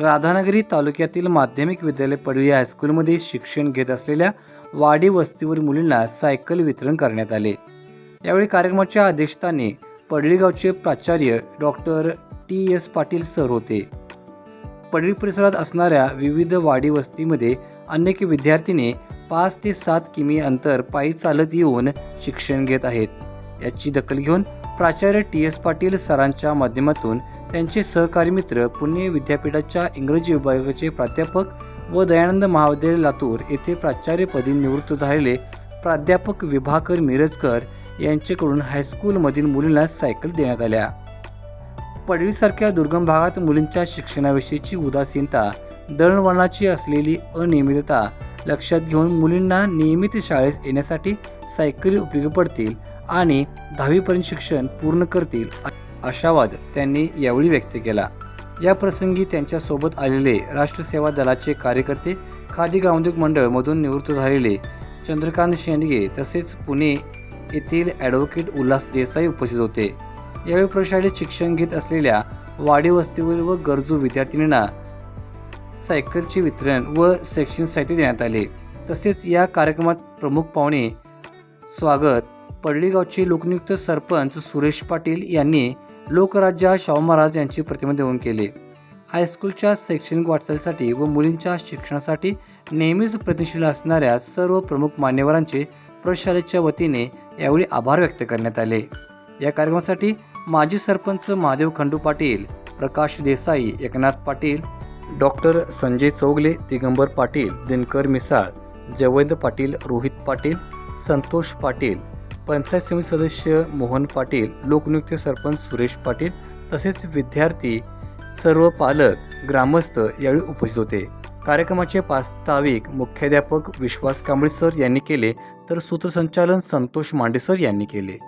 राधानगरी तालुक्यातील माध्यमिक विद्यालय पडवी हायस्कूलमध्ये शिक्षण घेत असलेल्या वाडी वस्तीवर मुलींना सायकल वितरण करण्यात आले. यावेळी कार्यक्रमाच्या अध्यक्षस्थानी पडळीगावचे प्राचार्य doctor T S Patil sir होते. पडळी परिसरात असणाऱ्या विविध वाडी वस्तीमध्ये अनेक विद्यार्थिनी पाच ते सात किमी अंतर पायी चालत येऊन शिक्षण घेत आहेत. याची दखल घेऊन प्राचार्य टी एस पाटील सरांच्या माध्यमातून त्यांचे सहकारी मित्र पुणे विद्यापीठाच्या इंग्रजी विभागाचे प्राध्यापक व दयानंद महाविद्यालय लातूर येथे प्राचार्यपदी निवृत्त झालेले प्राध्यापक विभाकर मिरजकर यांच्याकडून हायस्कूलमधील मुलींना सायकल देण्यात आल्या. पडवीसारख्या दुर्गम भागात मुलींच्या शिक्षणाविषयीची उदासीनता दळणवळणाची असलेली अनियमितता लक्षात घेऊन मुलींना नियमित शाळेत येण्यासाठी सायकली उपयोगी पडतील आणि दहावीपर्यंत शिक्षण पूर्ण करतील आशावाद त्यांनी यावेळी व्यक्त केला. या प्रसंगी त्यांच्यासोबत आलेले राष्ट्रसेवा दलाचे कार्यकर्ते खादी ग्रामोद्योग मंडळमधून निवृत्त झालेले चंद्रकांत शेंडगे तसेच पुणे येथील ॲडव्होकेट उल्हास देसाई उपस्थित होते. यावेळी प्रशालेत शिक्षण घेत असलेल्या वाडी वस्तीवरील व गरजू विद्यार्थिनींना सायकलचे वितरण व शैक्षणिक साहित्य देण्यात आले. तसेच या कार्यक्रमात प्रमुख पाहुणे स्वागत पडळीगावचे लोकनियुक्त सरपंच सुरेश पाटील यांनी लोकराज्या शाहू महाराज यांची प्रतिमा देऊन केले. हायस्कूलच्या शैक्षणिक वाटचालीसाठी व मुलींच्या शिक्षणासाठी नेहमीच प्रयत्नशील असणाऱ्या सर्व प्रमुख मान्यवरांचे प्रशालेच्या वतीने यावेळी आभार व्यक्त करण्यात आले. या कार्यक्रमासाठी माजी सरपंच महादेव खंडू पाटील प्रकाश देसाई एकनाथ पाटील डॉक्टर संजय चौगले दिगंबर पाटील दिनकर मिसाळ जयवंत पाटील रोहित पाटील संतोष पाटील पंचायत समिती सदस्य मोहन पाटील लोकनियुक्त सरपंच सुरेश पाटील तसेच विद्यार्थी सर्व पालक ग्रामस्थ यावेळी उपस्थित होते. कार्यक्रमाचे प्रास्ताविक मुख्याध्यापक विश्वास कांबळे सर यांनी केले तर सूत्रसंचालन संतोष मांडे सर यांनी केले.